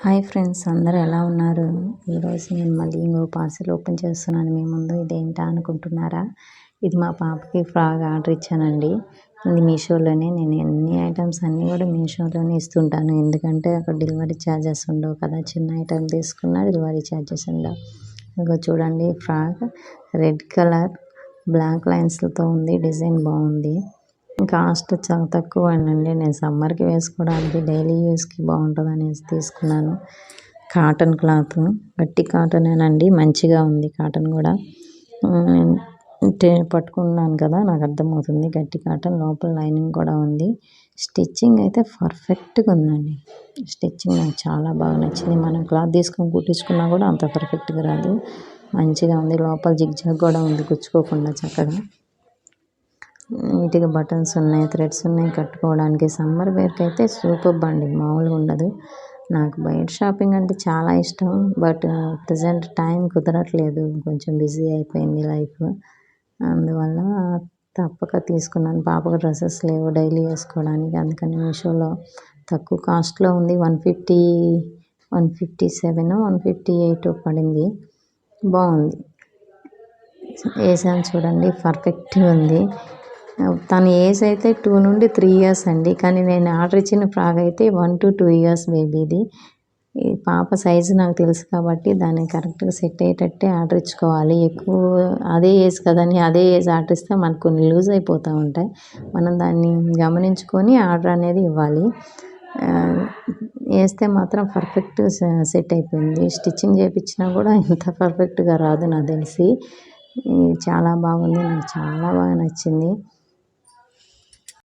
Hi friends అందరూ ఎలా ఉన్నారు? ఈరోజు నేను మళ్ళీ ఇంకో పార్సిల్ ఓపెన్ చేస్తున్నాను. మీ ముందు ఇదేంటా అనుకుంటున్నారా? ఇది మా పాపకి ఫ్రాక్ ఆర్డర్ ఇచ్చానండి. ఇది మీషోలోనే. నేను ఎన్ని ఐటమ్స్ అన్నీ కూడా మీషోలోనే ఇస్తుంటాను. ఎందుకంటే అక్కడ డెలివరీ ఛార్జెస్ ఉండవు కదా. చిన్న ఐటమ్ తీసుకున్నా డెలివరీ ఛార్జెస్ ఉండవు. ఇంకా చూడండి ఫ్రాక్ రెడ్ కలర్ బ్లాక్ లైన్స్లతో ఉంది. డిజైన్ బాగుంది. కాస్ట్ చాలా తక్కువ అండి. నేను సమ్మర్కి వేసుకోవడానికి డైలీ యూస్కి బాగుంటుంది అనేసి తీసుకున్నాను. Cotton cloth. గట్టి కాటనేనండి. మంచిగా ఉంది కాటన్ కూడా. పట్టుకున్నాను కదా నాకు అర్థమవుతుంది. గట్టి కాటన్ లోపల లైనింగ్ కూడా ఉంది. స్టిచ్చింగ్ అయితే పర్ఫెక్ట్గా ఉందండి. స్టిచ్చింగ్ నాకు చాలా బాగా నచ్చింది. మనం క్లాత్ తీసుకొని కుట్టించుకున్నా కూడా అంత పర్ఫెక్ట్గా రాదు. మంచిగా ఉంది. లోపల జిగ్జాగ్ కూడా ఉంది. గుచ్చుకోకుండా చక్కగా. నీట్గా బటన్స్ ఉన్నాయి థ్రెడ్స్ ఉన్నాయి కట్టుకోవడానికి. సమ్మర్ వేర్కి అయితే సూపర్ బండి మామూలుగా ఉండదు. నాకు బయట షాపింగ్ అంటే చాలా ఇష్టం బట్ ప్రజెంట్ టైం కుదరట్లేదు. కొంచెం బిజీ అయిపోయింది లైఫ్. అందువల్ల తప్పక తీసుకున్నాను. పాపకు డ్రెస్సెస్ లేవు డైలీ వేసుకోవడానికి. అందుకని మీషోలో తక్కువ కాస్ట్లో ఉంది. One fifty one fifty seven one fifty eight పడింది. బాగుంది. వేసాను చూడండి పర్ఫెక్ట్గా ఉంది. తన ఏజ్ అయితే టూ నుండి త్రీ ఇయర్స్ అండి. కానీ నేను ఆర్డర్ ఇచ్చిన ఫ్రాక్ అయితే వన్ టు టూ ఇయర్స్ బేబీది ఈ పాప సైజు నాకు తెలుసు కాబట్టి దాన్ని కరెక్ట్గా సెట్ అయ్యేటట్టే ఆర్డర్ ఇచ్చుకోవాలి. ఎక్కువ అదే ఏజ్ కదని అదే ఏజ్ ఆర్డర్ ఇస్తే మనకు కొన్ని లూజ్ అయిపోతూ ఉంటాయి. మనం దాన్ని గమనించుకొని ఆర్డర్ అనేది ఇవ్వాలి. వేస్తే మాత్రం పర్ఫెక్ట్ సెట్ అయిపోయింది. స్టిచ్చింగ్ చేయించినా కూడా ఇంత పర్ఫెక్ట్గా రాదు నాకు తెలిసి. చాలా బాగుంది. నాకు చాలా బాగా నచ్చింది.